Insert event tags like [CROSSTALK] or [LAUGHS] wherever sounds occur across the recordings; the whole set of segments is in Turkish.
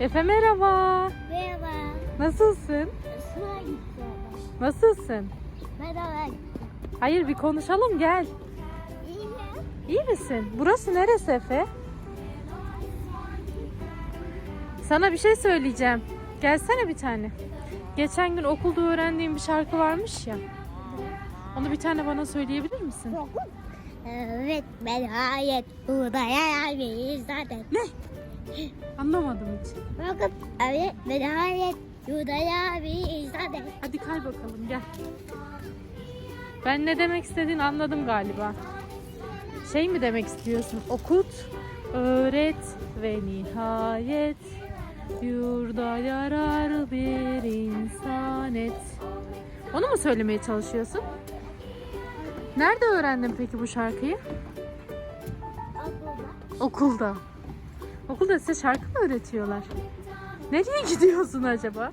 Efe merhaba. Merhaba. Nasılsın? Gitti. Nasılsın? Merhaba. Hayır bir konuşalım gel. İyi? İyi misin? Burası neresi Efe? Sana bir şey söyleyeceğim. Gelsene bir tane. Geçen gün okulda öğrendiğim bir şarkı varmış ya. Onu bir tane bana söyleyebilir misin? Evet, nihayet buradaya gelmeyiz zaten. Ne? Anlamadım hiç. Bakın, evet, nihayet buradaya gelmeyiz zaten. Hadi kay bakalım gel. Ben ne demek istediğini anladım galiba. Şey mi demek istiyorsun? Okut, öğret ve nihayet yurda yarar bir insan et. Onu mu söylemeye çalışıyorsun? Nerede öğrendin peki bu şarkıyı? Okulda. Okulda. Okulda size şarkı mı öğretiyorlar? Nereye gidiyorsun acaba?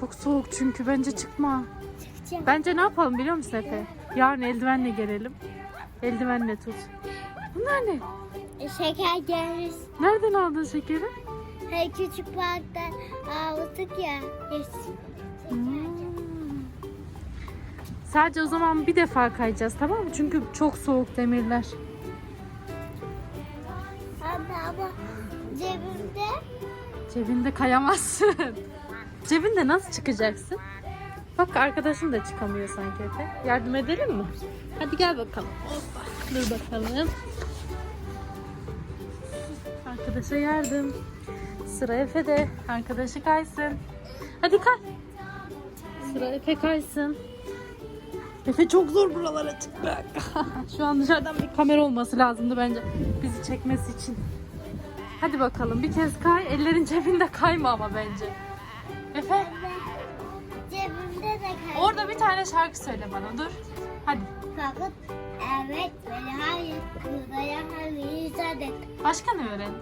Çok soğuk çünkü bence çıkma. Çıkacağım. Bence ne yapalım biliyor musun Efe? Yarın eldivenle gelelim. Eldivenle tut. Bunlar ne? Şeker gelmiş. Nereden aldın şekeri? Hey küçük parkta aldık ya. Yes. Hmm. Sadece o zaman bir defa kayacağız tamam mı? Çünkü çok soğuk demirler. Anne ama cebimde Cebinde kayamazsın. [LAUGHS] Cebinde nasıl çıkacaksın? Bak arkadaşın da çıkamıyor sanki Efe. Yardım edelim mi? Hadi gel bakalım. Hoppa. Dur bakalım. Arkadaşa yardım. Sıra Efe'de. Arkadaşı kaysın. Hadi kay. Sıra Efe kaysın. Efe çok zor buralara çıkmak. [LAUGHS] Şu an dışarıdan bir kamera olması lazımdı bence bizi çekmesi için. Hadi bakalım bir kez kay. Ellerin cebinde kayma ama bence. Efe cebimde de kaydı. orada bir tane şarkı söyle bana dur. Hadi. Fakat evet böyle hayır gelmeyiz zaten. Başka ne öğrendin?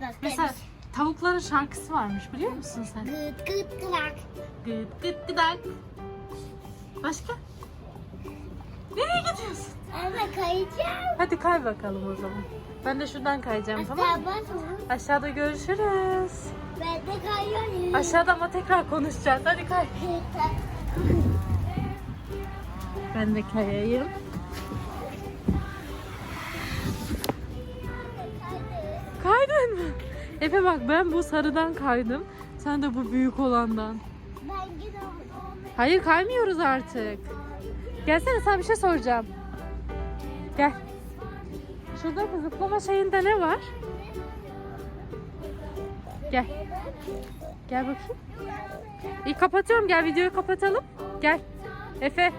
Bak Mesela tavukların şarkısı varmış biliyor musun sen? Gıt gıt kırak. Gıt gıt gıdak. Başka? Nereye gidiyorsun? Ama kayacağım. Hadi kay bakalım o zaman. Ben de şuradan kayacağım tamam mı? Aşağıda görüşürüz. Ben de kayıyorum. Aşağıda ama tekrar konuşacağız. Hadi kay. Ben de kayayım. Kaydın mı? Efe bak ben bu sarıdan kaydım. Sen de bu büyük olandan. Hayır kaymıyoruz artık. Gelsene sana bir şey soracağım. Gel. Şurada bu zıplama şeyinde ne var? Gel. Gel bakayım. İyi kapatıyorum. Gel videoyu kapatalım. Gel. Efe.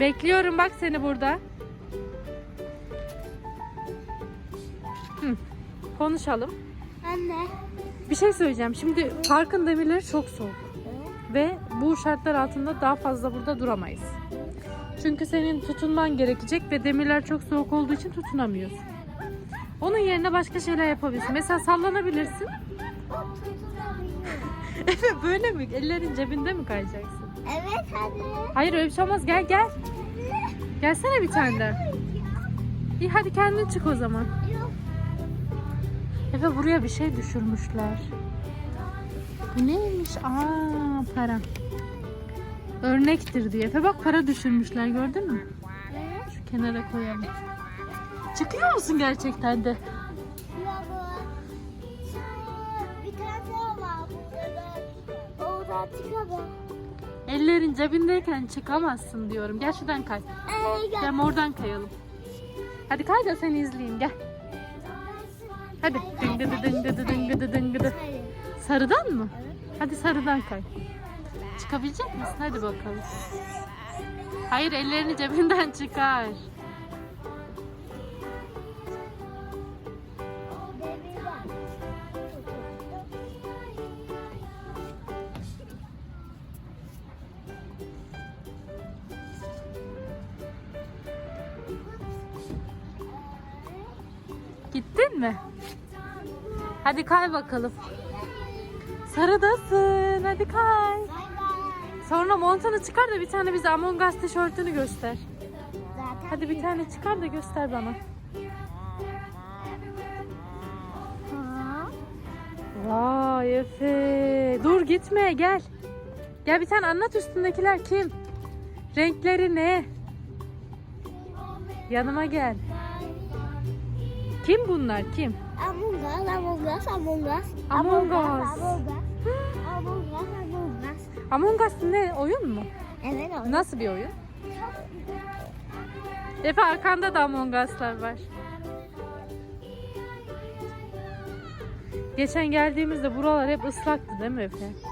Bekliyorum bak seni burada. Hı. Konuşalım. Anne. Bir şey söyleyeceğim. Şimdi parkın demirleri çok soğuk. Ve bu şartlar altında daha fazla burada duramayız. Çünkü senin tutunman gerekecek ve demirler çok soğuk olduğu için tutunamıyorsun. Onun yerine başka şeyler yapabilirsin. Mesela sallanabilirsin. [LAUGHS] Efe böyle mi? Ellerin cebinde mi kayacaksın? Evet hadi. Hayır öyle bir şey olmaz. Gel gel. Gelsene bir tane daha. İyi hadi kendin çık o zaman. Efe buraya bir şey düşürmüşler. Bu neymiş? Aa para. Örnektir diye. Efe bak para düşürmüşler gördün mü? Şu kenara koyalım. Çıkıyor musun gerçekten de? Ellerin cebindeyken çıkamazsın diyorum. Gel şuradan kay. Ee. Gel oradan kayalım. Hadi kay da seni izleyeyim gel. Hadi. Dıngıdı dıngıdı dıngıdı dıngıdı. Sarıdan mı? Hadi sarıdan kay. Çıkabilecek misin? Hadi bakalım. Hayır ellerini cebinden çıkar. Gittin mi? Hadi kay bakalım. Sarıdasın. Hadi kay. Sonra montunu çıkar da bir tane bize Among Us tişörtünü göster. Hadi bir tane çıkar da göster bana. Vay Efe. Dur gitme gel. Gel bir tane anlat üstündekiler kim? Renkleri ne? Yanıma gel. Kim bunlar kim? Among Us, Among Us, Among Us. Among Us. Among Us. Among Us, Among Us. Among Us ne oyun mu? Evet o. Nasıl bir oyun? Efe arkanda da Among Us'lar var. Geçen geldiğimizde buralar hep ıslaktı değil mi Efe?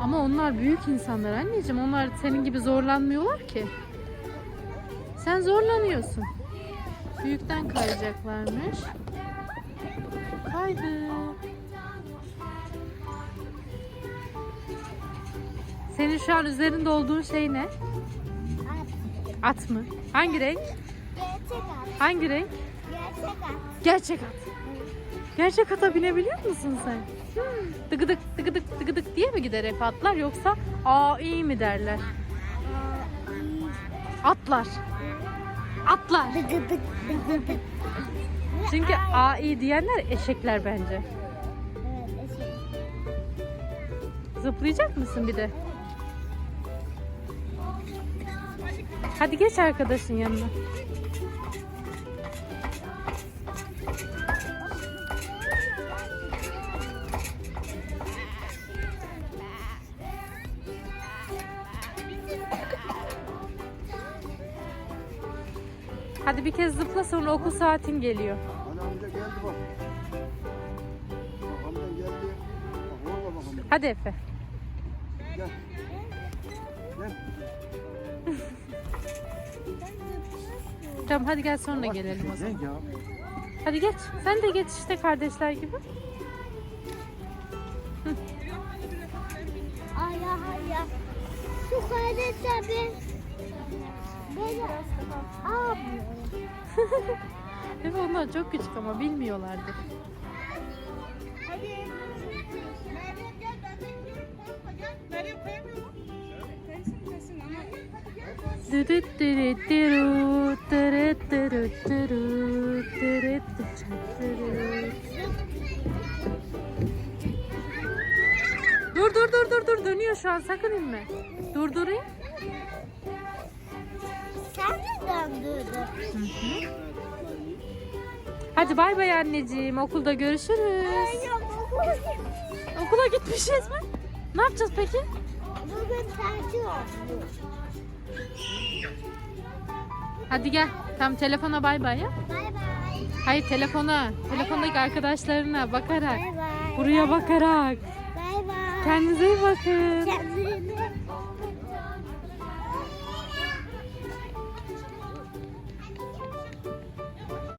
Ama onlar büyük insanlar anneciğim. Onlar senin gibi zorlanmıyorlar ki. Sen zorlanıyorsun. Büyükten kayacaklarmış. Kaydı. Senin şu an üzerinde olduğun şey ne? At mı? Hangi renk? Gerçek at. Hangi renk? Gerçek at. Gerçek at. Gerçek ata binebiliyor musun sen? Dıgıdık dıgıdık dıgıdık diye mi gider hep atlar yoksa aa iyi mi derler? Atlar. Atlar. Dıgıdık dıgıdık. Çünkü diyenler eşekler bence. Evet, eşek. Zıplayacak mısın bir de? Hadi geç arkadaşın yanına. Hadi bir kez zıpla sonra okul saatin geliyor. Hani amca geldi bak. Bak amca geldi. Bak orada bak amca. Hadi Efe. Gel. Gel. Tamam hadi gel sonra gelelim o zaman. Ya. Hadi geç. Sen de geç işte kardeşler gibi. Ay ay ay. Şu kardeşler ben beni [LAUGHS] Evet onlar çok küçük ama dırıt. Dur dur dur dur dur dönüyor şu an sakın inme. Durdurayım. Hadi bay bay anneciğim okulda görüşürüz. Okula gitmişiz mi? Ne yapacağız peki? Bugün oldu. Hadi gel. Tam telefona bay bay ya. Bay bay. Hayır telefona. Telefondaki arkadaşlarına bakarak. Bay bay. Buraya bakarak. Bay bay. Kendinize iyi bakın. Kendine